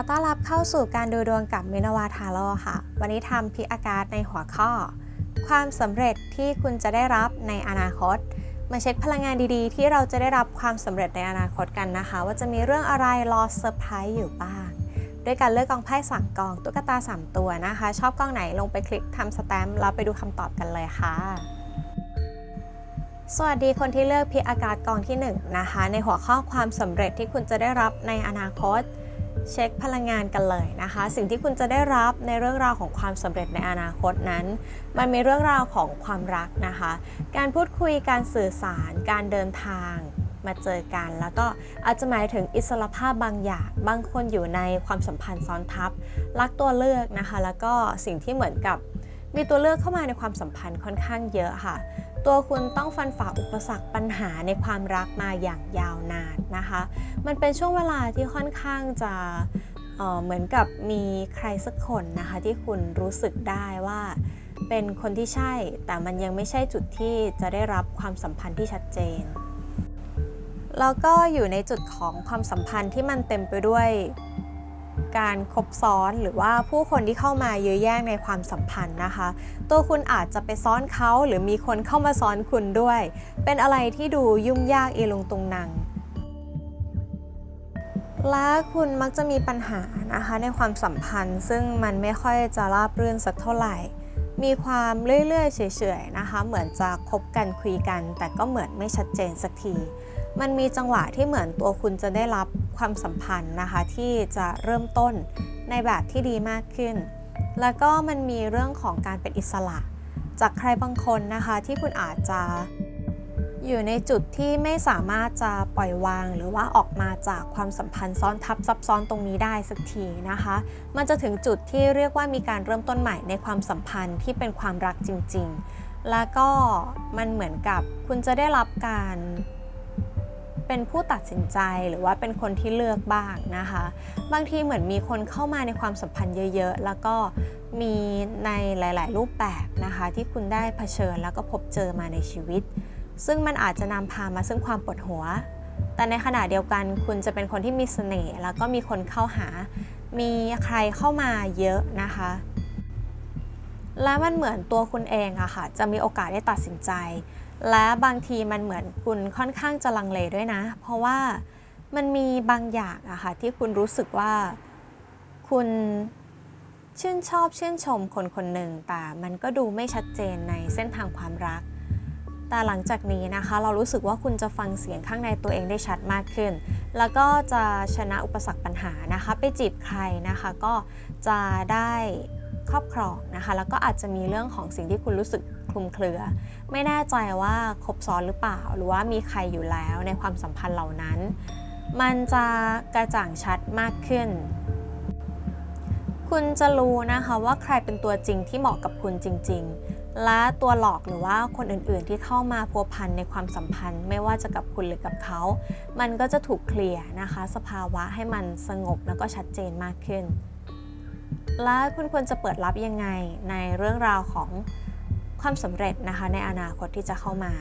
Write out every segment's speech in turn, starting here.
ขอต้อนรับเข้าสู่การดูดวงกับมินาวาทาโร่ค่ะ วันนี้ทำพิอากาศในหัวข้อ ความสำเร็จที่คุณจะได้รับในอนาคต มาเช็คพลังงานดีๆ ที่เราจะได้รับความสำเร็จในอนาคตกันนะคะ ว่าจะมีเรื่องอะไรรอเซอร์ไพรส์อยู่บ้าง ด้วยการเลือกกองไพ่สามกองตุ๊กตา 3 ตัวนะคะ ชอบกองไหนลงไปคลิกทำสแตมป์แล้วไปดูคำตอบกันเลยค่ะสวัสดีคนที่เลือกพิอากาศกองที่1นะคะในหัวข้อความสำเร็จที่คุณจะได้รับในอนาคต เช็คพลังงานกันเลยนะคะ สิ่งที่คุณจะได้รับในเรื่องราวของความสำเร็จในอนาคตนั้น มันมีเรื่องราวของความรักนะคะ การพูดคุยการสื่อสาร การเดินทางมาเจอกัน แล้วก็อาจจะหมายถึงอิสรภาพบางอย่าง บางคนอยู่ในความสัมพันธ์ซ้อนทับ รักตัวเลือกนะคะ แล้วก็สิ่งที่เหมือนกับมีตัวเลือกเข้ามาในความสัมพันธ์ค่อนข้างเยอะค่ะ ตัวคุณต้องฟันฝ่าอุปสรรคปัญหาในความรักมาอย่างยาวนานนะคะ มันเป็นช่วงเวลาที่ค่อนข้างจะเเหมือนกับมีใครสักคนนะคะที่คุณรู้สึกได้ว่าเป็นคนที่ใช่ แต่มันยังไม่ใช่จุดที่จะได้รับความสัมพันธ์ที่ชัดเจน แล้วก็อยู่ในจุดของความสัมพันธ์ที่มันเต็มไปด้วย การคบซ้อนหรือว่าผู้คนที่เข้ามาเยื้อแย่งในความสัมพันธ์นะคะ ตัวคุณอาจจะไปซ้อนเขาหรือมีคนเข้ามาซ้อนคุณด้วย เป็นอะไรที่ดูยุ่งยากอีลุงตุงนังและคุณมักจะมีปัญหานะคะในความสัมพันธ์ ซึ่งมันไม่ค่อยจะราบรื่นสักเท่าไหร่ มีความเรื่อยๆเฉยๆนะคะ เหมือนจะคบกันคุยกัน แต่ก็เหมือนไม่ชัดเจนสักที มันมีจังหวะที่เหมือนตัวคุณจะได้รับความสัมพันธ์นะคะ ที่จะเริ่มต้นในแบบที่ดีมากขึ้น แล้วก็มันมีเรื่องของการเป็นอิสระ จากใครบางคนนะคะที่คุณอาจจะอยู่ในจุดที่ไม่สามารถจะปล่อยวางหรือว่าออกมาจากความสัมพันธ์ซ้อนทับซับซ้อนตรงนี้ได้สักทีนะคะ มันจะถึงจุดที่เรียกว่ามีการเริ่มต้นใหม่ในความสัมพันธ์ที่เป็นความรักจริง ๆ แล้วก็มันเหมือนกับคุณจะได้รับการ เป็นผู้ตัดสินใจหรือว่าเป็นคนที่เลือกบ้างนะคะ บางทีเหมือนมีคนเข้ามาในความสัมพันธ์เยอะ ๆ แล้วก็มีในหลาย ๆ รูปแบบนะคะ ที่คุณได้เผชิญแล้วก็พบเจอมาในชีวิต ซึ่งมันอาจจะนำพามาซึ่งความปวดหัว แต่ในขณะเดียวกันคุณจะเป็นคนที่มีเสน่ห์แล้วก็มีคนเข้าหา มีใครเข้ามาเยอะนะคะและมันเหมือนตัวคุณเองอะค่ะ จะมีโอกาสได้ตัดสินใจ และบางทีมันเหมือนคุณค่อนข้างจะลังเลด้วยนะ เพราะว่ามันมีบางอย่างอะค่ะที่คุณรู้สึกว่าคุณชื่นชอบชื่นชมคนคนหนึ่งแต่มันก็ดูไม่ชัดเจนในเส้นทางความรัก แต่หลังจากนี้นะคะ เรารู้สึกว่าคุณจะฟังเสียงข้างในตัวเองได้ชัดมากขึ้น แล้วก็จะชนะอุปสรรคปัญหานะคะ ไปจีบใครนะคะ ก็จะได้ครอบครองนะคะ แล้วก็อาจจะมีเรื่องของสิ่งที่คุณรู้สึก คลุมเครือ ไม่แน่ใจว่าคบซ้อนหรือเปล่า หรือว่ามีใครอยู่แล้วในความสัมพันธ์เหล่านั้น มันจะกระจ่างชัดมากขึ้น คุณจะรู้นะคะว่าใครเป็นตัวจริงที่เหมาะกับคุณจริง ๆ และตัวหลอกหรือว่าคนอื่นๆที่เข้ามาพัวพันในความสัมพันธ์ ไม่ว่าจะกับคุณหรือกับเขา มันก็จะถูกเคลียร์นะคะ สภาวะให้มันสงบแล้วก็ชัดเจนมากขึ้นและคุณควรจะเปิดรับยังไงในเรื่องราวของ ความสำเร็จนะคะในอนาคตที่จะเข้ามา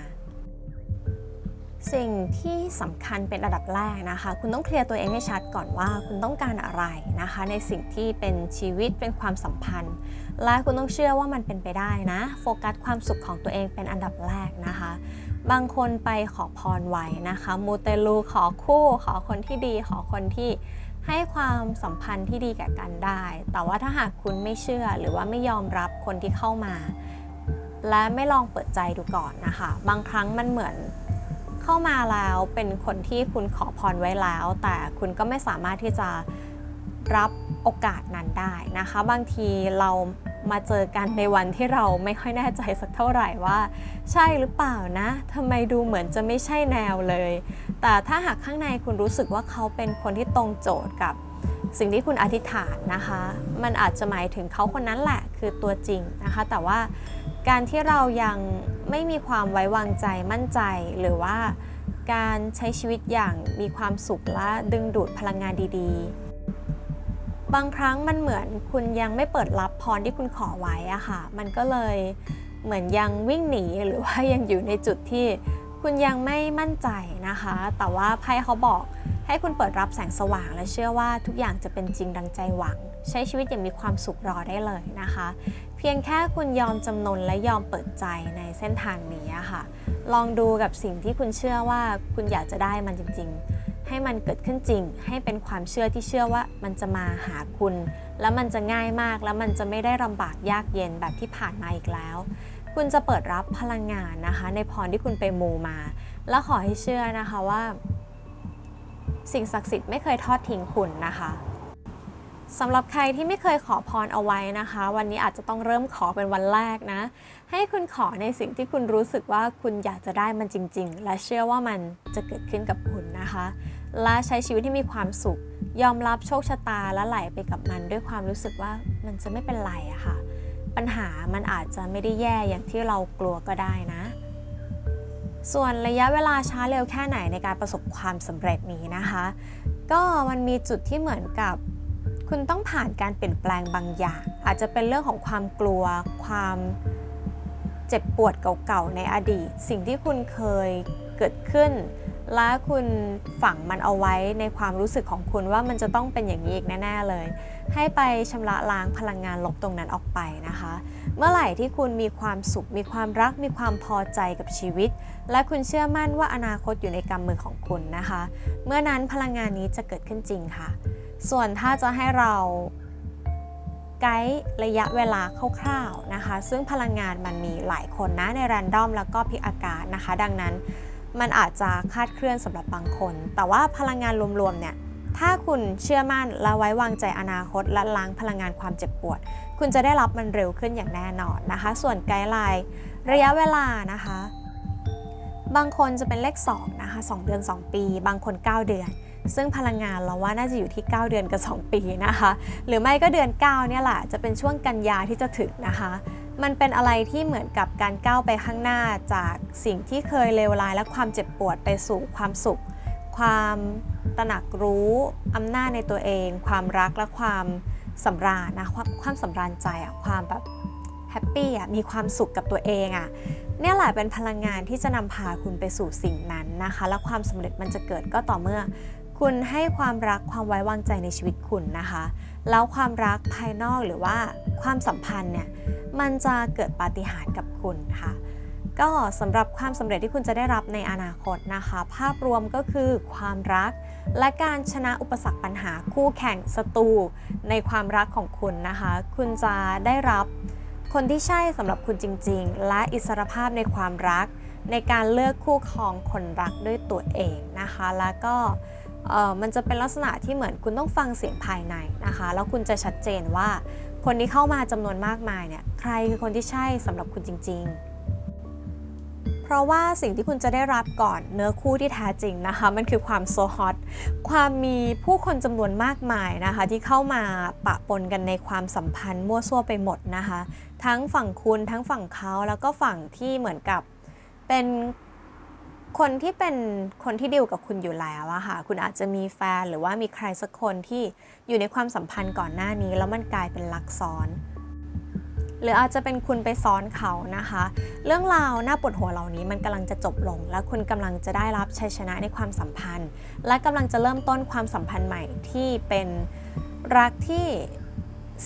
สิ่งที่สำคัญเป็นระดับแรกนะคะ คุณต้องเคลียร์ตัวเองให้ชัดก่อนว่าคุณต้องการอะไรนะคะ ในสิ่งที่เป็นชีวิตเป็นความสัมพันธ์ และคุณต้องเชื่อว่ามันเป็นไปได้นะโฟกัสความสุขของตัวเองเป็นอันดับแรกนะคะบางคนไปขอพรไว้นะคะมูเตลูขอคู่ ขอคนที่ดี ขอคนที่ให้ความสัมพันธ์ที่ดีแก่กันได้ แต่ว่าถ้าหากคุณไม่เชื่อหรือว่าไม่ยอมรับคนที่เข้ามา และไม่ลองเปิดใจดูก่อนนะคะ บางครั้งมันเหมือนเข้ามาแล้วเป็นคนที่คุณขอพรไว้แล้ว แต่คุณก็ไม่สามารถที่จะรับโอกาสนั้นได้นะคะ บางทีเรามาเจอกันในวันที่เราไม่ค่อยแน่ใจสักเท่าไหร่ว่า ใช่หรือเปล่านะทำไมดูเหมือนจะไม่ใช่แนวเลย แต่ถ้าหากข้างในคุณรู้สึกว่าเขาเป็นคนที่ตรงโจทย์กับสิ่งที่คุณอธิษฐานนะคะ มันอาจจะหมายถึงเขาคนนั้นแหละคือตัวจริงนะคะ แต่ว่า การที่เรายังไม่มีความไว้วางใจมั่นใจ หรือว่าการใช้ชีวิตอย่างมีความสุขและดึงดูดพลังงานดีๆ บางครั้งมันเหมือนคุณยังไม่เปิดรับพรที่คุณขอไว้อะค่ะ มันก็เลยเหมือนยังวิ่งหนีหรือว่ายังอยู่ในจุดที่คุณยังไม่มั่นใจนะคะ แต่ว่าไพ่เขาบอกให้คุณเปิดรับแสงสว่างและเชื่อว่าทุกอย่างจะเป็นจริงดังใจหวัง ใช้ชีวิตอย่างมีความสุขรอได้เลยนะคะ เพียงแค่คุณยอมจำนนและยอมเปิดใจในเส้นทางนี้ค่ะ ลองดูกับสิ่งที่คุณเชื่อว่าคุณอยากจะได้มันจริง ๆ ให้มันเกิดขึ้นจริง ให้เป็นความเชื่อที่เชื่อว่ามันจะมาหาคุณ แล้วมันจะง่ายมากแล้วมันจะไม่ได้ลำบากยากเย็นแบบที่ผ่านมาอีกแล้ว คุณจะเปิดรับพลังงานนะคะ ในพรที่คุณไปมูมา และขอให้เชื่อนะคะว่า สิ่งศักดิ์สิทธิ์ไม่เคยทอดทิ้งคุณนะคะ สำหรับใครที่ไม่เคยขอพรเอาไว้นะคะ วันนี้อาจจะต้องเริ่มขอเป็นวันแรกนะ ให้คุณขอในสิ่งที่คุณรู้สึกว่าคุณอยากจะได้มันจริง ๆ และเชื่อว่ามันจะเกิดขึ้นกับคุณนะคะ และใช้ชีวิตที่มีความสุข ยอมรับโชคชะตาและไหลไปกับมันด้วยความรู้สึกว่ามันจะไม่เป็นไรอะค่ะ ปัญหามันอาจจะไม่ได้แย่อย่างที่เรากลัวก็ได้นะ ส่วนระยะเวลาช้าเร็วแค่ไหนในการประสบความสำเร็จนี้นะคะ ก็มันมีจุดที่เหมือนกับ คุณต้องผ่านการเปลี่ยนแปลงบางอย่าง อาจจะเป็นเรื่องของความกลัว ความเจ็บปวดเก่าๆในอดีต สิ่งที่คุณเคยเกิดขึ้น และคุณฝังมันเอาไว้ในความรู้สึกของคุณว่ามันจะต้องเป็นอย่างนี้อีกแน่ๆเลย ให้ไปชำระล้างพลังงานลบตรงนั้นออกไปนะคะ เมื่อไหร่ที่คุณมีความสุข มีความรัก มีความพอใจกับชีวิต และคุณเชื่อมั่นว่าอนาคตอยู่ในกำมือของคุณนะคะ เมื่อนั้นพลังงานนี้จะเกิดขึ้นจริงค่ะ ส่วนถ้าจะให้เราไกด์ระยะเวลาคร่าวๆนะคะ ซึ่งพลังงานมันมีหลายคนนะในแรนดอมแล้วก็พิกอากาศนะคะ ดังนั้นมันอาจจะคาดเคลื่อนสำหรับบางคน แต่ว่าพลังงานรวมๆเนี่ย ถ้าคุณเชื่อมั่นและไว้วางใจอนาคต และล้างพลังงานความเจ็บปวด คุณจะได้รับมันเร็วขึ้นอย่างแน่นอนนะคะ ส่วนไกด์ไลน์ระยะเวลานะคะ บางคนจะเป็นเลข2นะคะ 2 เดือน 2 ปี บางคน 9 เดือน ซึ่งพลังงานเราว่าน่าจะอยู่ที่ 9 เดือนกับ 2 ปีนะคะ หรือไม่ก็เดือน 9 เนี่ยแหละจะเป็นช่วงกันยาที่จะถึงนะคะ มันเป็นอะไรที่เหมือนกับการก้าวไปข้างหน้าจากสิ่งที่เคยเลวร้ายและความเจ็บปวดไปสู่ความสุข ความตระหนักรู้อำนาจในตัวเอง ความรักและความสำราญนะความความสำราญใจอะความแบบแฮปปี้อะมีความสุขกับตัวเองอะเนี่ยแหละเป็นพลังงานที่จะนำพาคุณไปสู่สิ่งนั้นนะคะ และความสำเร็จมันจะเกิดก็ต่อเมื่อ คุณให้ความรักความไว้วางใจในชีวิตคุณนะคะ แล้วความรักภายนอกหรือว่าความสัมพันธ์เนี่ยมันจะเกิดปาฏิหาริย์กับคุณค่ะ ก็สำหรับความสำเร็จที่คุณจะได้รับในอนาคตนะคะ ภาพรวมก็คือความรัก และการชนะอุปสรรคปัญหาคู่แข่งศัตรูในความรักของคุณนะคะ คุณจะได้รับคนที่ใช่สำหรับคุณจริง ๆ และอิสรภาพในความรัก ในการเลือกคู่ครองคนรักด้วยตัวเองนะคะ แล้วก็ มันจะเป็นลักษณะที่เหมือนคุณต้องฟังเสียงภายในนะคะ แล้วคุณจะชัดเจนว่าคนที่เข้ามาจำนวนมากมายเนี่ยใครคือคนที่ใช่สำหรับคุณจริง ๆ เพราะว่าสิ่งที่คุณจะได้รับก่อนเนื้อคู่ที่แท้จริงนะคะ มันคือความโซฮอตความมีผู้คนจำนวนมากมายนะคะ ที่เข้ามาปะปนกันในความสัมพันธ์มั่วซั่วไปหมดนะคะ ทั้งฝั่งคุณทั้งฝั่งเขาแล้วก็ฝั่งที่เหมือนกับเป็น คนที่เป็นคนที่ดีลกับคุณอยู่แล้วอะค่ะ คุณอาจจะมีแฟนหรือว่ามีใครสักคนที่อยู่ในความสัมพันธ์ก่อนหน้านี้ แล้วมันกลายเป็นลักซ้อน หรืออาจจะเป็นคุณไปซ้อนเขานะคะ เรื่องราวน่าปวดหัวเหล่านี้มันกำลังจะจบลง และคุณกำลังจะได้รับชัยชนะในความสัมพันธ์ และกำลังจะเริ่มต้นความสัมพันธ์ใหม่ที่เป็นรักที่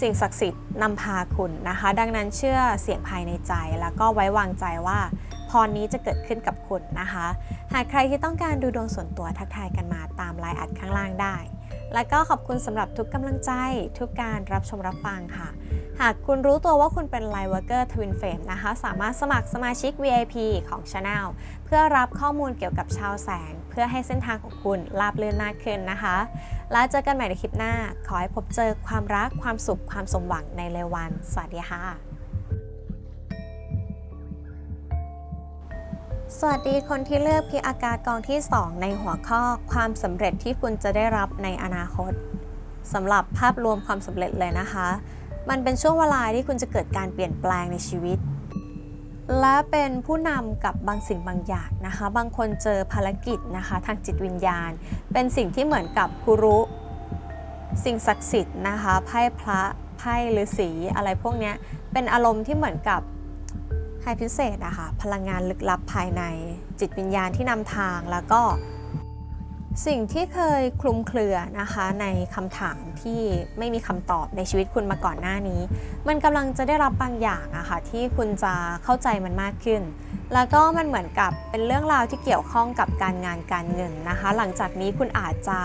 สิ่งศักดิ์สิทธิ์นำพาคุณนะคะ ดังนั้นเชื่อเสียงภายในใจแล้วก็ไว้วางใจว่า พรนี้จะเกิดขึ้นกับคุณนะคะ หากใครที่ต้องการดูดวงส่วนตัวทักทายกันมาตามไลน์อัดข้างล่างได้ และก็ขอบคุณสำหรับทุกกำลังใจ ทุกการรับชมรับฟังค่ะ หากคุณรู้ตัวว่าคุณเป็น Light Worker Twin Flame นะคะ สามารถสมัครสมาชิก VIP ของ Channel เพื่อรับข้อมูลเกี่ยวกับชาวแสง เพื่อให้เส้นทางของคุณราบรื่นมากขึ้นนะคะ แล้วเจอกันใหม่ในคลิปหน้า ขอให้พบเจอความรักความสุขความสมหวังในเร็ววัน สวัสดีค่ะ สวัสดีคนที่เลือกพิอากาศกองที่ 2 ในหัวข้อความสำเร็จที่คุณจะได้รับในอนาคตสำหรับภาพรวมความสำเร็จเลยนะคะ มันเป็นช่วงเวลาที่คุณจะเกิดการเปลี่ยนแปลงในชีวิต และเป็นผู้นำกับบางสิ่งบางอย่างนะคะ บางคนเจอภารกิจนะคะ ทางจิตวิญญาณ เป็นสิ่งที่เหมือนกับครูรุสิ่งศักดิ์สิทธิ์นะคะไพ่พระไพ่ฤาษีอะไรพวกนี้เป็นอารมณ์ที่เหมือนกับ ไฮพิเศษอะค่ะพลังงานลึกลับภายในจิตวิญญาณที่นำทางแล้วก็ สิ่งที่เคยคลุมเครือนะคะในคำถามที่ไม่มีคำตอบในชีวิตคุณมาก่อนหน้านี้ มันกำลังจะได้รับบางอย่างอะค่ะที่คุณจะเข้าใจมันมากขึ้น แล้วก็มันเหมือนกับเป็นเรื่องราวที่เกี่ยวข้องกับการงานการเงินนะคะ หลังจากนี้คุณอาจจะ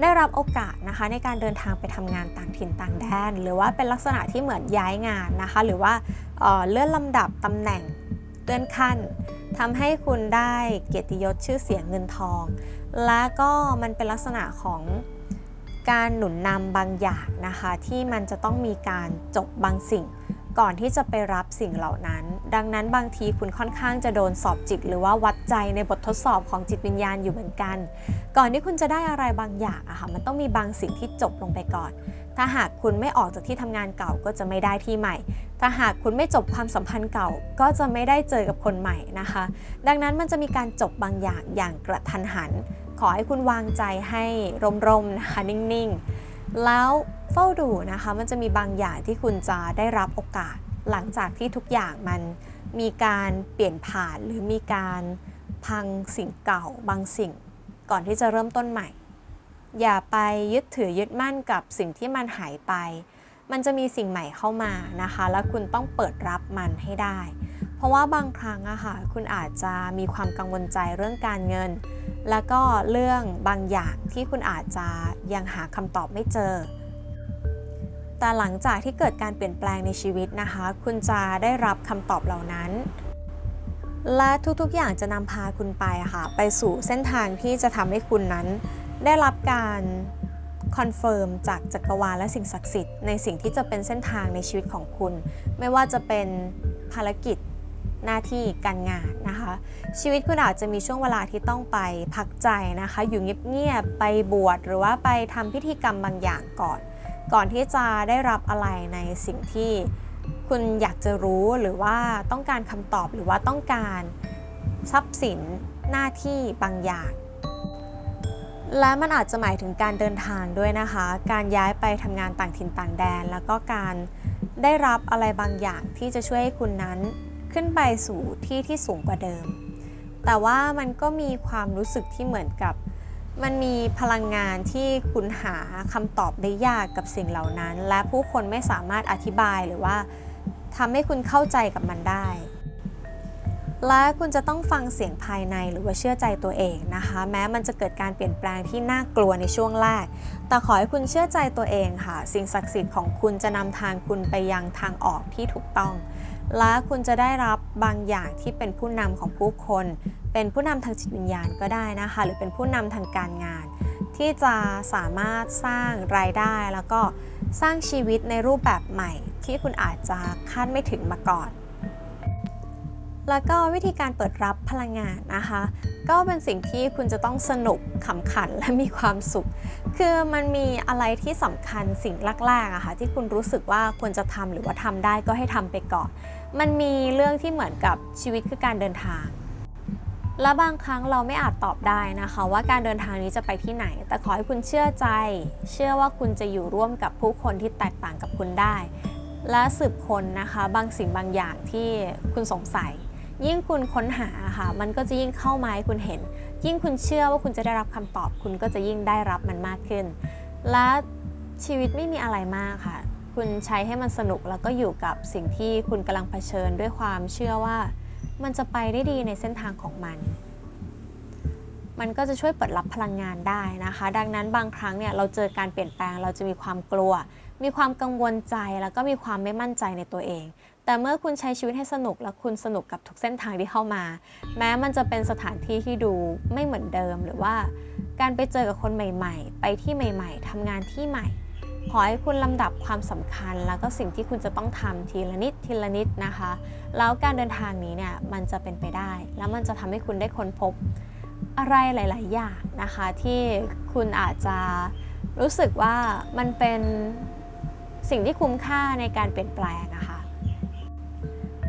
ได้รับโอกาสนะคะในการเดินทางไปทำงานต่างถิ่นต่างแดน หรือว่าเป็นลักษณะที่เหมือนย้ายงานนะคะ หรือว่า เลื่อนลำดับตำแหน่งเลื่อนขั้นทำให้คุณได้เกียรติยศชื่อเสียงเงินทอง และก็มันเป็นลักษณะของการหนุนนำบางอย่างนะคะ ที่มันจะต้องมีการจบบางสิ่ง ก่อนที่จะไปรับสิ่งเหล่านั้น ดังนั้นบางทีคุณค่อนข้างจะโดนสอบจิต หรือว่าวัดใจในบททดสอบของจิตวิญญาณอยู่เหมือนกัน ก่อนที่คุณจะได้อะไรบางอย่างอะค่ะมันต้องมีบางสิ่งที่จบลงไปก่อน ถ้าหากคุณไม่ออกจากที่ทำงานเก่าก็จะไม่ได้ที่ใหม่ ถ้าหากคุณไม่จบความสัมพันธ์เก่า ก็จะไม่ได้เจอกับคนใหม่นะคะ ดังนั้นมันจะมีการจบบางอย่างอย่างกระทันหัน ขอให้คุณวางใจให้ร่มๆนะคะนิ่งๆ แล้วเฝ้าดูนะคะ มันจะมีบางอย่างที่คุณจะได้รับโอกาส หลังจากที่ทุกอย่างมันมีการเปลี่ยนผ่านหรือมีการพังสิ่งเก่าบางสิ่ง ก่อนที่จะเริ่มต้นใหม่ อย่าไปยึดถือยึดมั่นกับสิ่งที่มันหายไป มันจะมีสิ่งใหม่เข้ามานะคะ แล้วคุณต้องเปิดรับมันให้ได้ เพราะว่าบางครั้งอะค่ะคุณอาจจะมีความกังวลใจเรื่องการเงิน แล้วก็เรื่องบางอย่างที่คุณอาจจะยังหาคำตอบไม่เจอ แต่หลังจากที่เกิดการเปลี่ยนแปลงในชีวิตนะคะ คุณจะได้รับคำตอบเหล่านั้น และทุกๆอย่างจะนำพาคุณไปค่ะ ไปสู่เส้นทางที่จะทำให้คุณนั้น ได้รับการ คอนเฟิร์มจากจักรวาลและสิ่งศักดิ์สิทธิ์ในสิ่งที่จะเป็นเส้นทางในชีวิตของคุณ ไม่ว่าจะเป็นภารกิจหน้าที่การงานนะคะ ชีวิตคุณอาจจะมีช่วงเวลาที่ต้องไปพักใจนะคะ อยู่เงียบๆไปบวชหรือว่าไปทำพิธีกรรมบางอย่างก่อน ก่อนที่จะได้รับอะไรในสิ่งที่คุณอยากจะรู้หรือว่าต้องการคำตอบหรือว่าต้องการทรัพย์สินหน้าที่บางอย่าง และมันอาจจะหมายถึงการเดินทางด้วยนะคะ การย้ายไปทำงานต่างถิ่นต่างแดน แล้วก็การได้รับอะไรบางอย่างที่จะช่วยให้คุณนั้นขึ้นไปสู่ที่ที่สูงกว่าเดิม แต่ว่ามันก็มีความรู้สึกที่เหมือนกับ มันมีพลังงานที่คุณหาคำตอบได้ยากกับสิ่งเหล่านั้น และผู้คนไม่สามารถอธิบายหรือว่าทำให้คุณเข้าใจกับมันได้ และคุณจะต้องฟังเสียงภายในหรือว่าเชื่อใจตัวเองนะคะ แม้มันจะเกิดการเปลี่ยนแปลงที่น่ากลัวในช่วงแรก แต่ขอให้คุณเชื่อใจตัวเองค่ะ สิ่งศักดิ์สิทธิ์ของคุณจะนำทางคุณไปยังทางออกที่ถูกต้อง และคุณจะได้รับบางอย่างที่เป็นผู้นำของผู้คน เป็นผู้นำทางจิตวิญญาณก็ได้นะคะ หรือเป็นผู้นำทางการงาน ที่จะสามารถสร้างรายได้แล้วก็สร้างชีวิตในรูปแบบใหม่ ที่คุณอาจจะคาดไม่ถึงมาก่อน แล้วก็วิธีการเปิดรับพลังงานนะคะ ก็เป็นสิ่งที่คุณจะต้องสนุกขำขันและมีความสุข คือมันมีอะไรที่สำคัญสิ่งแรกๆอะค่ะที่คุณรู้สึกว่าควรจะทำหรือว่าทำได้ก็ให้ทำไปก่อน มันมีเรื่องที่เหมือนกับชีวิตคือการเดินทางและบางครั้งเราไม่อาจตอบได้นะคะ ว่าการเดินทางนี้จะไปที่ไหน แต่ขอให้คุณเชื่อใจ เชื่อว่าคุณจะอยู่ร่วมกับผู้คนที่แตกต่างกับคุณได้ และสืบคนนะคะ บางสิ่งบางอย่างที่คุณสงสัย ยิ่งคุณค้นหาค่ะ มันก็จะยิ่งเข้ามาให้คุณเห็น ยิ่งคุณเชื่อว่าคุณจะได้รับคำตอบ คุณก็จะยิ่งได้รับมันมากขึ้น และชีวิตไม่มีอะไรมากค่ะ คุณใช้ให้มันสนุกแล้วก็อยู่กับสิ่งที่คุณกำลังเผชิญด้วยความเชื่อว่า มันจะไปได้ดีในเส้นทางของมัน มันก็จะช่วยเปิดรับพลังงานได้นะคะ ดังนั้นบางครั้งเนี่ยเราเจอการเปลี่ยนแปลง เราจะมีความกลัว มีความกังวลใจแล้วก็มีความไม่มั่นใจในตัวเอง แต่เมื่อคุณใช้ชีวิตให้สนุกและคุณสนุกกับทุกเส้นทางที่เข้ามา แม้มันจะเป็นสถานที่ที่ดูไม่เหมือนเดิม หรือว่าการไปเจอกับคนใหม่ ๆ ไปที่ใหม่ ๆทำงานที่ใหม่ ขอให้คุณลำดับความสำคัญ แล้วก็สิ่งที่คุณจะต้องทำทีละนิดทีละนิดนะคะ แล้วการเดินทางนี้เนี่ยมันจะเป็นไปได้ แล้วมันจะทำให้คุณได้ค้นพบอะไรหลาย ๆ อย่างนะคะ ที่คุณอาจจะรู้สึกว่ามันเป็นสิ่งที่คุ้มค่าในการเปลี่ยนแปลงนะคะ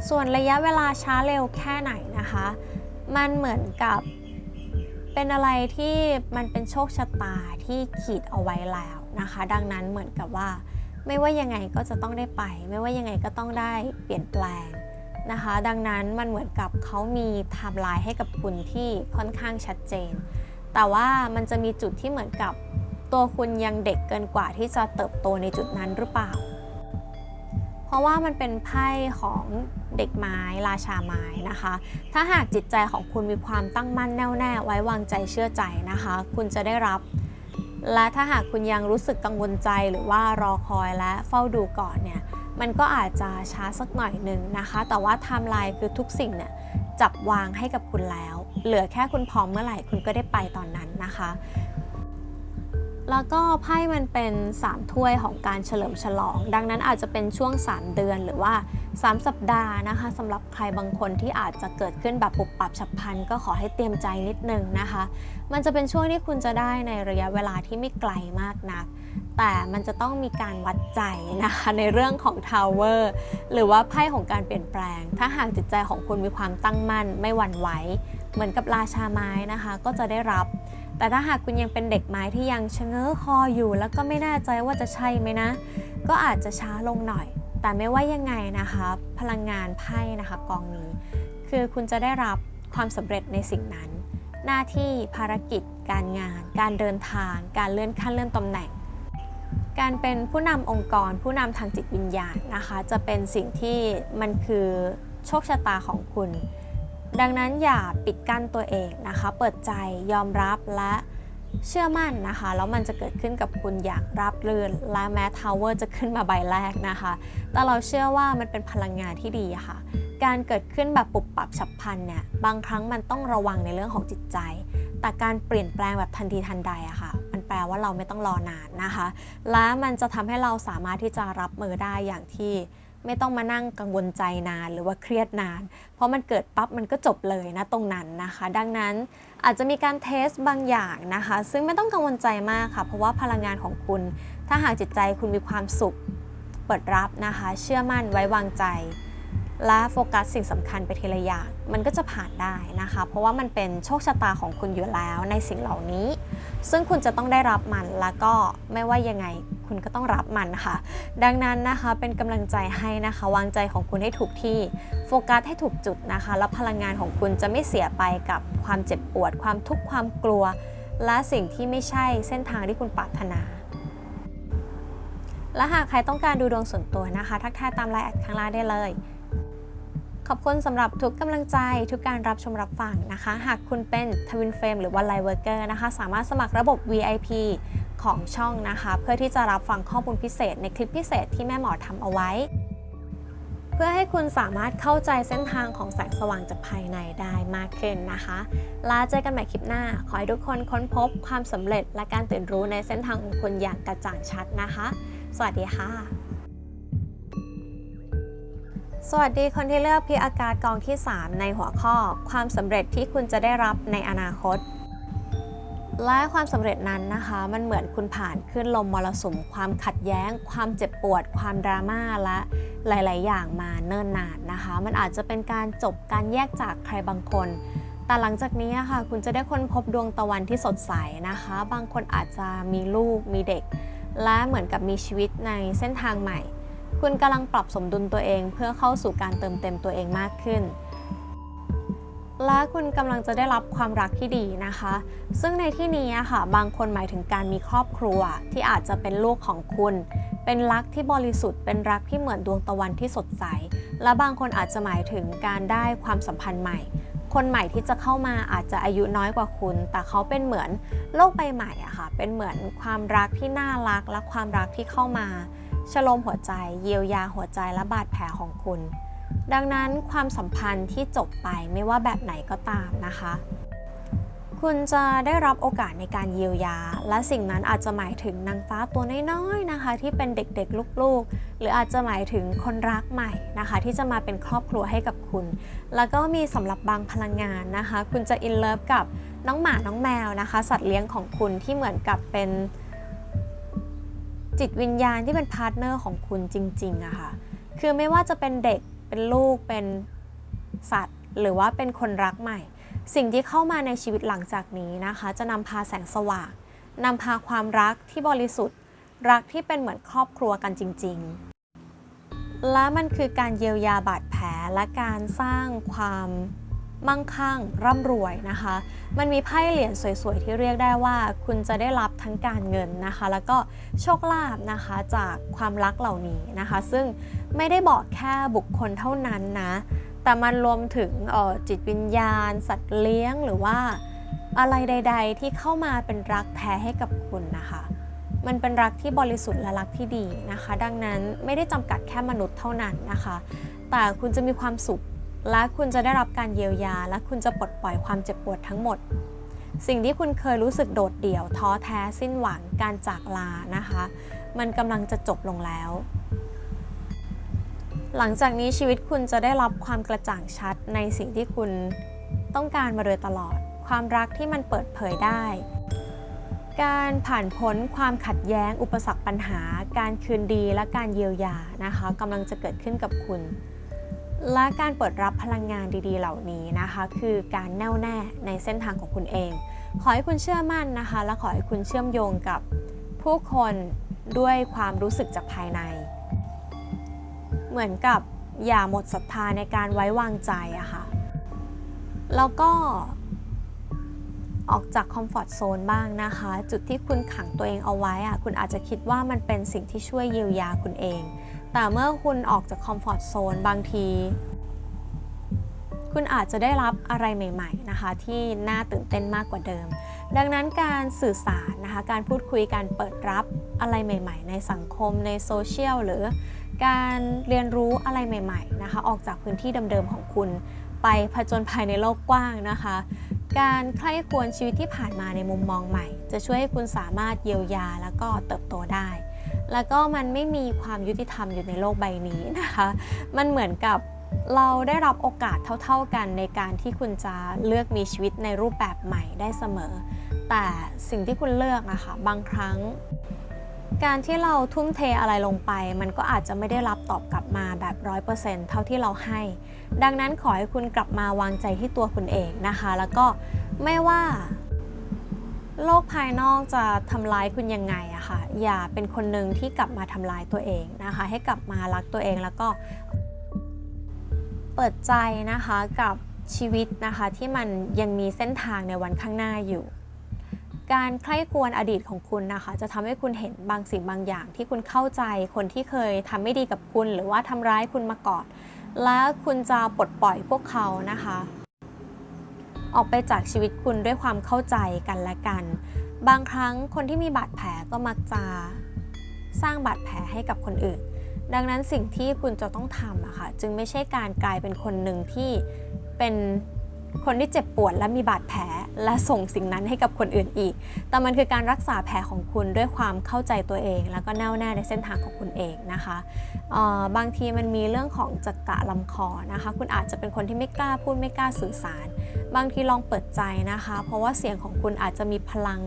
ส่วนระยะเวลาช้าเร็วแค่ไหนนะคะ มันเหมือนกับเป็นอะไรที่มันเป็นโชคชะตาที่ขีดเอาไว้แล้วนะคะ ดังนั้นเหมือนกับว่า ไม่ว่ายังไงก็จะต้องได้ไป ไม่ว่ายังไงก็ต้องได้เปลี่ยนแปลงนะคะ ดังนั้นมันเหมือนกับเขามีไทม์ไลน์ให้กับคุณที่ค่อนข้างชัดเจน แต่ว่ามันจะมีจุดที่เหมือนกับตัวคุณยังเด็กเกินกว่าที่จะเติบโตในจุดนั้นหรือเปล่า เพราะว่ามันเป็นไพ่ของเด็กไม้ราชาไม้นะคะ ถ้าหากจิตใจของคุณมีความตั้งมั่นแน่วแน่ไว้วางใจเชื่อใจนะคะ คุณจะได้รับ และถ้าหากคุณยังรู้สึกกังวลใจหรือว่ารอคอยและเฝ้าดูก่อนเนี่ยมันก็อาจจะช้าสักหน่อยหนึ่งนะคะ แต่ว่าไทม์ไลน์คือทุกสิ่งเนี่ยจับวางให้กับคุณแล้ว เหลือแค่คุณพร้อมเมื่อไหร่คุณก็ได้ไปตอนนั้นนะคะ แล้วก็ไพ่มันเป็น 3 ถ้วยของการเฉลิมฉลอง ดังนั้นอาจจะเป็นช่วง 3 เดือนหรือว่า 3 สัปดาห์นะคะสำหรับใครบางคนที่อาจจะเกิดขึ้นแบบปุบปับฉับพลันก็ขอให้เตรียมใจนิดนึงนะคะ มันจะเป็นช่วงที่คุณจะได้ในระยะเวลาที่ไม่ไกลมากนัก แต่มันจะต้องมีการวัดใจนะคะในเรื่องของทาวเวอร์หรือว่าไพ่ของการเปลี่ยนแปลง ถ้าหากจิตใจของคุณมีความตั้งมั่นไม่หวั่นไหวเหมือนกับราชาไม้นะคะ ก็จะได้รับ แต่ถ้าหากคุณยังเป็นเด็กไม้ที่ยังชะเง้อคออยู่ แล้วก็ไม่แน่ใจว่าจะใช่ไหมนะ ก็อาจจะช้าลงหน่อย แต่ไม่ว่ายังไงนะคะพลังงานไพ่นะคะกองนี้ คือคุณจะได้รับความสำเร็จในสิ่งนั้น หน้าที่ภารกิจ การงาน การเดินทาง การเลื่อนขั้นเลื่อนตำแหน่ง การเป็นผู้นำองค์กร ผู้นำทางจิตวิญญาณนะคะ จะเป็นสิ่งที่มันคือโชคชะตาของคุณ ดังนั้นอย่าปิดกั้นตัวเองนะคะ เปิดใจยอมรับและเชื่อมั่นนะคะ แล้วมันจะเกิดขึ้นกับคุณอย่างราบรื่น และแม้ทาวเวอร์จะขึ้นมาใบแรกนะคะ แต่เราเชื่อว่ามันเป็นพลังงานที่ดีค่ะ การเกิดขึ้นแบบปุบปับฉับพลันเนี่ย บางครั้งมันต้องระวังในเรื่องของจิตใจ แต่การเปลี่ยนแปลงแบบทันทีทันใดอะค่ะ มันแปลว่าเราไม่ต้องรอนานนะคะ และมันจะทำให้เราสามารถที่จะรับมือได้อย่างที่ ไม่ต้องมานั่งกังวลใจนานหรือว่าเครียดนาน เพราะมันเกิดปั๊บมันก็จบเลยนะตรงนั้นนะคะ ดังนั้นอาจจะมีการเทสบางอย่างนะคะ ซึ่งไม่ต้องกังวลใจมากค่ะ เพราะว่าพลังงานของคุณ ถ้าหากจิตใจคุณมีความสุขเปิดรับนะคะ เชื่อมั่นไว้วางใจ และโฟกัสสิ่งสำคัญไปทีละอย่างมันก็จะผ่านได้นะคะ เพราะว่ามันเป็นโชคชะตาของคุณอยู่แล้วในสิ่งเหล่านี้ ซึ่งคุณจะต้องได้รับมันแล้วก็ไม่ว่ายังไง คุณก็ต้องรับมันค่ะ ดังนั้นนะคะเป็นกำลังใจให้นะคะ วางใจของคุณให้ถูกที่ โฟกัสให้ถูกจุดนะคะ แล้วพลังงานของคุณจะไม่เสียไปกับความเจ็บปวด ความทุกข์ความกลัว และสิ่งที่ไม่ใช่เส้นทางที่คุณปรารถนาและหากใครต้องการดูดวงส่วนตัวนะคะ ทักทายตามไลน์แอดข้างล่างได้เลย ขอบคุณสำหรับทุกกำลังใจทุกการรับชมรับฟังนะคะ หากคุณเป็นทวินเฟรมหรือว่าไลเวอร์เกอร์นะคะ สามารถสมัครระบบ VIP ของช่องนะคะ เพื่อที่จะรับฟังข้อมูลพิเศษในคลิปพิเศษที่แม่หมอทำเอาไว้ เพื่อให้คุณสามารถเข้าใจเส้นทางของแสงสว่างจากภายในได้มากขึ้นนะคะลาเจอกันใหม่คลิปหน้า ขอให้ทุกคนค้นพบความสำเร็จและการตื่นรู้ในเส้นทางของคุณอย่างกระจ่างชัดนะคะ สวัสดีค่ะสวัสดีคนที่เลือกพิอากาศกองที่ 3 ในหัวข้อ ความสำเร็จที่คุณจะได้รับในอนาคต และความสำเร็จนั้นนะคะ มันเหมือนคุณผ่านขึ้นลมมรสุมความขัดแย้ง ความเจ็บปวด ความดราม่าและหลาย ๆ อย่างมาเนิ่นนานนะคะ มันอาจจะเป็นการจบการแยกจากใครบางคน แต่หลังจากนี้ค่ะ คุณจะได้ค้นพบดวงตะวันที่สดใสนะคะ บางคนอาจจะมีลูกมีเด็ก และเหมือนกับมีชีวิตในเส้นทางใหม่ คุณกำลังปรับสมดุลตัวเอง เพื่อเข้าสู่การเติมเต็มตัวเองมากขึ้น และคุณกำลังจะได้รับความรักที่ดีนะคะ ซึ่งในที่นี้ค่ะ บางคนหมายถึงการมีครอบครัวที่อาจจะเป็นลูกของคุณ เป็นรักที่บริสุทธิ์ เป็นรักที่เหมือนดวงตะวันที่สดใส และบางคนอาจจะหมายถึงการได้ความสัมพันธ์ใหม่ คนใหม่ที่จะเข้ามาอาจจะอายุน้อยกว่าคุณ แต่เขาเป็นเหมือนโลกใบใหม่อะค่ะ เป็นเหมือนความรักที่น่ารักและความรักที่เข้ามาชโลมหัวใจ เยียวยาหัวใจและบาดแผลของคุณ ดังนั้นความสัมพันธ์ที่จบไปไม่ว่าแบบไหนก็ตามนะคะ คุณจะได้รับโอกาสในการเยียวยา และสิ่งนั้นอาจจะหมายถึงนางฟ้าตัวน้อยๆนะคะ ที่เป็นเด็กๆลูกๆ หรืออาจจะหมายถึงคนรักใหม่นะคะ ที่จะมาเป็นครอบครัวให้กับคุณ แล้วก็มีสำหรับบางพลังงานนะคะ คุณจะอินเลิฟกับน้องหมาน้องแมวนะคะ สัตว์เลี้ยงของคุณที่เหมือนกับเป็นจิตวิญญาณที่เป็นพาร์ทเนอร์ของคุณจริงๆอะค่ะคือไม่ว่าจะเป็นเด็ก เป็นลูกเป็นสัตว์ หรือว่าเป็นคนรักใหม่ สิ่งที่เข้ามาในชีวิตหลังจากนี้นะคะ จะนำพาแสงสว่างนำพาความรักที่บริสุทธิ์ รักที่เป็นเหมือนครอบครัวกันจริง ๆ และมันคือการเยียวยาบาดแผลและการสร้างความ มั่งคั่ง ร่ำรวยนะคะ มันมีไพ่เหรียญสวยๆ ที่เรียกได้ว่า คุณจะได้รับทั้งการเงินนะคะ แล้วก็โชคลาภนะคะจากความรักเหล่านี้นะคะ ซึ่งไม่ได้บอกแค่บุคคลเท่านั้นนะ แต่มันรวมถึงออจิตวิญญาณ สัตว์เลี้ยงหรือว่าอะไรใด ๆ ที่เข้ามาเป็นรักแท้ให้กับคุณนะคะ มันเป็นรักที่บริสุทธิ์และรักที่ดีนะคะ ดังนั้นไม่ได้จำกัดแค่มนุษย์เท่านั้นนะคะ แต่คุณจะมีความสุข และคุณจะได้รับการเยียวยา และคุณจะปลดปล่อยความเจ็บปวดทั้งหมด สิ่งที่คุณเคยรู้สึกโดดเดี่ยว ท้อแท้สิ้นหวังการจากลานะคะ มันกำลังจะจบลงแล้ว หลังจากนี้ชีวิตคุณจะได้รับความกระจ่างชัดในสิ่งที่คุณต้องการมาโดยตลอด ความรักที่มันเปิดเผยได้ การผ่านพ้นความขัดแย้ง อุปสรรคปัญหา การคืนดีและการเยียวยานะคะกำลังจะเกิดขึ้นกับคุณ และการเปิดรับพลังงานดีๆ เหล่านี้นะคะ คือการแน่วแน่ในเส้นทางของคุณเอง ขอให้คุณเชื่อมั่นนะคะ และขอให้คุณเชื่อมโยงกับผู้คนด้วยความรู้สึกจากภายใน เหมือนกับอย่าหมดศรัทธาในการไว้วางใจอะค่ะ แล้วก็ออกจากคอมฟอร์ทโซนบ้างนะคะ จุดที่คุณขังตัวเองเอาไว้อะคุณอาจจะคิดว่ามันเป็นสิ่งที่ช่วยเยียวยาคุณเอง แต่เมื่อคุณออกจากคอมฟอร์ทโซนบางที คุณอาจจะได้รับอะไรใหม่ๆนะคะที่น่าตื่นเต้นมากกว่าเดิม ดังนั้นการสื่อสารนะคะการพูดคุยการเปิดรับอะไรใหม่ ๆ ในสังคมในโซเชียลหรือการเรียนรู้อะไรใหม่ๆนะคะออกจากพื้นที่เดิมๆของคุณไปผจญภัยในโลกกว้างนะคะ การใคร่ควรชีวิตที่ผ่านมาในมุมมองใหม่ จะช่วยให้คุณสามารถเยียวยาแล้วก็เติบโตได้ แล้วก็มันไม่มีความยุติธรรมอยู่ในโลกใบนี้นะคะ มันเหมือนกับเราได้รับโอกาสเท่าๆกันในการที่คุณจะเลือกมีชีวิตในรูปแบบใหม่ได้เสมอ แต่สิ่งที่คุณเลือกอะค่ะบางครั้ง การที่เราทุ่มเทอะไรลงไป มันก็อาจจะไม่ได้รับตอบกลับมาแบบร้อยเปอร์เซ็นต์เท่าที่เราให้ ดังนั้นขอให้คุณกลับมาวางใจที่ตัวคุณเองนะคะ แล้วก็ไม่ว่า โลกภายนอกจะทำร้ายคุณยังไงอะค่ะ อย่าเป็นคนหนึ่งที่กลับมาทำร้ายตัวเองนะคะ ให้กลับมารักตัวเองแล้วก็ เปิดใจนะคะกับชีวิตนะคะที่มันยังมีเส้นทางในวันข้างหน้าอยู่ การใคร่ควรอดีตของคุณนะคะ จะทำให้คุณเห็นบางสิ่งบางอย่าง ที่คุณเข้าใจคนที่เคยทำไม่ดีกับคุณ หรือว่าทำร้ายคุณมาก่อน และคุณจะปลดปล่อยพวกเขานะคะ ออกไปจากชีวิตคุณด้วยความเข้าใจกันและกัน บางครั้งคนที่มีบาดแผลก็มักจะสร้างบาดแผลให้กับคนอื่น ดังนั้นสิ่งที่คุณจะต้องทำอะค่ะจึงไม่ใช่การกลายเป็นคนหนึ่งที่เป็นคนที่เจ็บปวดและมีบาดแผลและส่งสิ่งนั้นให้กับคนอื่นอีก แต่มันคือการรักษาแผลของคุณด้วยความเข้าใจตัวเอง แล้วก็แน่วแน่ในเส้นทางของคุณเองนะคะออบางทีมันมีเรื่องของจักระลำคอนะคะ คุณอาจจะเป็นคนที่ไม่กล้าพูดไม่กล้าสื่อสาร บางทีลองเปิดใจนะคะ เพราะว่าเสียงของคุณอาจจะมีพลัง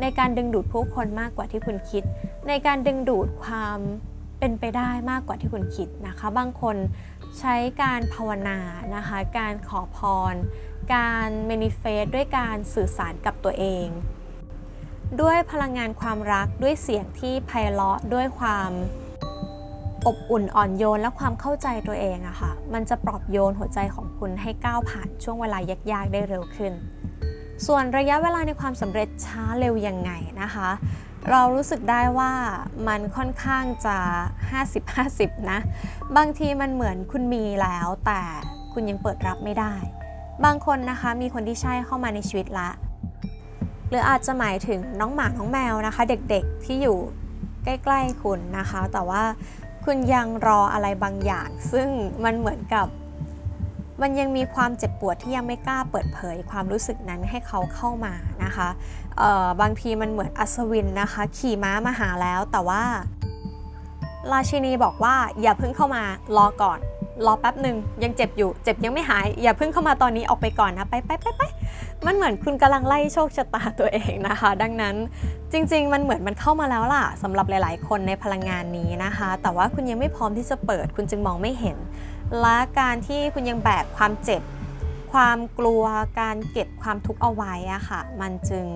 ในการดึงดูดผู้คนมากกว่าที่คุณคิด ในการดึงดูดความเป็นไปได้มากกว่าที่คุณคิดนะคะ บางคนใช้การภาวนานะคะ การขอพร การเมนิเฟสด้วยการสื่อสารกับตัวเอง ด้วยพลังงานความรักด้วยเสียงที่ไพเราะด้วยความ อบอุ่นอ่อนโยนและความเข้าใจตัวเองอะค่ะ มันจะปลอบโยนหัวใจของคุณให้ก้าวผ่านช่วงเวลายากๆได้เร็วขึ้น ส่วนระยะเวลาในความสำเร็จช้าเร็วยังไงนะคะ เรารู้สึกได้ว่ามันค่อนข้างจะ 50-50 นะ บางทีมันเหมือนคุณมีแล้ว แต่คุณยังเปิดรับไม่ได้ บางคนนะคะมีคนที่ใช่เข้ามาในชีวิตละ หรืออาจจะหมายถึงน้องหมาน้องแมวนะคะ เด็กๆที่อยู่ใกล้ ๆ คุณนะคะ แต่ว่า คุณยังรออะไรบางอย่าง ซึ่งมันเหมือนกับ มันยังมีความเจ็บปวดที่ยังไม่กล้าเปิดเผย ความรู้สึกนั้นให้เขาเข้ามานะคะเอ่อบางทีมันเหมือนอัศวินนะคะ ขี่ม้ามาหาแล้วแต่ว่า ราชินีบอกว่าอย่าเพิ่งเข้ามารอก่อน รอแป๊บหนึ่งยังเจ็บอยู่ เจ็บยังไม่หาย อย่าเพิ่งเข้ามาตอนนี้ออกไปก่อนนะไปไปไปไปมันเหมือนคุณกำลังไล่โชคชะตาตัวเองนะคะ ดังนั้น จริงๆ มันเหมือนมันเข้ามาแล้วล่ะสำหรับหลาย ๆ คนในพลังงานนี้นะคะ แต่ว่าคุณยังไม่พร้อมที่จะเปิด คุณจึงมองไม่เห็น และการที่คุณยังแบกความเจ็บ ความกลัวการเก็บความทุกข์เอาไว้อะค่ะ มันจึง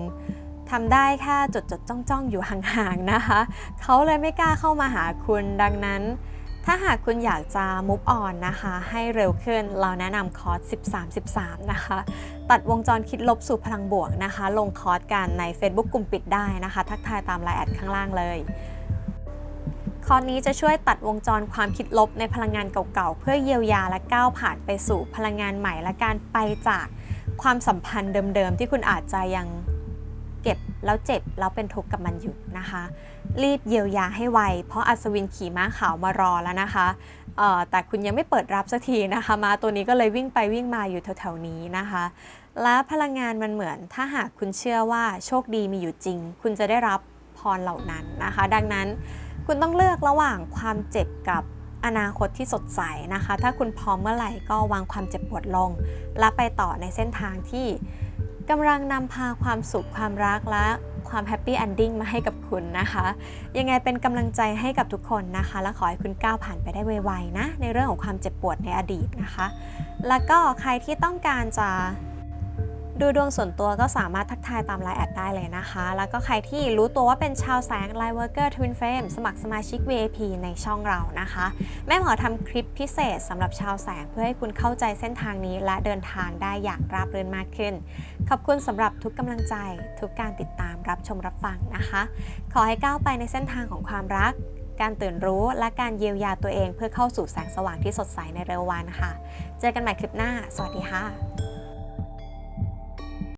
ทำได้แค่จดจดจ้องจ้องอยู่ห่างๆนะคะ เขาเลยไม่กล้าเข้ามาหาคุณดังนั้น ถ้าหากคุณอยากจะ move on นะคะ ให้เร็วขึ้นเราแนะนำคอร์ส 13 13 นะคะ ตัดวงจรคิดลบสู่พลังบวกนะคะ ลงคอร์สกันใน Facebook กลุ่มปิดได้นะคะ ทักทายตามไลน์แอดข้างล่างเลย คอร์สนี้จะช่วยตัดวงจรความคิดลบในพลังงานเก่าๆ เพื่อเยียวยาและก้าวผ่านไปสู่พลังงานใหม่และการไปจากความสัมพันธ์เดิมๆ ที่คุณอาจจะยังเก็บแล้วเจ็บแล้วเป็นทุกข์กับมันอยู่นะคะ รีบเยียวยาให้ไว เพราะอัศวินขี่ม้าขาวมารอแล้วนะคะแต่คุณยังไม่เปิดรับสักทีนะคะ มาตัวนี้ก็เลยวิ่งไปวิ่งมาอยู่แถวๆนี้นะคะ และพลังงานมันเหมือน ถ้าหากคุณเชื่อว่าโชคดีมีอยู่จริง คุณจะได้รับพรเหล่านั้นนะคะ ดังนั้นคุณต้องเลือกระหว่างความเจ็บกับอนาคตที่สดใสนะคะ ถ้าคุณพร้อมเมื่อไหร่ก็วางความเจ็บปวดลง และไปต่อในเส้นทางที่กำลังนำพาความสุขความรักและความแฮปปี้ n อนดิ้งมาให้กับคุณนะคะ ยังไงเป็นกำลังใจให้กับทุกคนนะคะ และขอให้คุณก้าวผ่านไปได้ไวๆนะ ในเรื่องของความเจ็บปวดในอดีตนะคะ แล้วก็ใครที่ต้องการจะ ดูดวงส่วนตัวก็สามารถทักทายตามไลน์แอดได้เลยนะคะ แล้วก็ใครที่รู้ตัวว่าเป็นชาวแสง Light Worker Twin Flame สมัครสมาชิก VIP ในช่องเรานะคะ แม่หมอทำคลิปพิเศษสำหรับชาวแสงเพื่อให้คุณเข้าใจเส้นทางนี้ และเดินทางได้อย่างราบรื่นมากขึ้น ขอบคุณสำหรับทุกกำลังใจ ทุกการติดตามรับชมรับฟังนะคะ ขอให้ก้าวไปในเส้นทางของความรักการตื่นรู้และการเยียวยาตัวเองเพื่อเข้าสู่แสงสว่างที่สดใสในเร็ววันค่ะ เจอกันใหม่คลิปหน้า สวัสดีค่ะ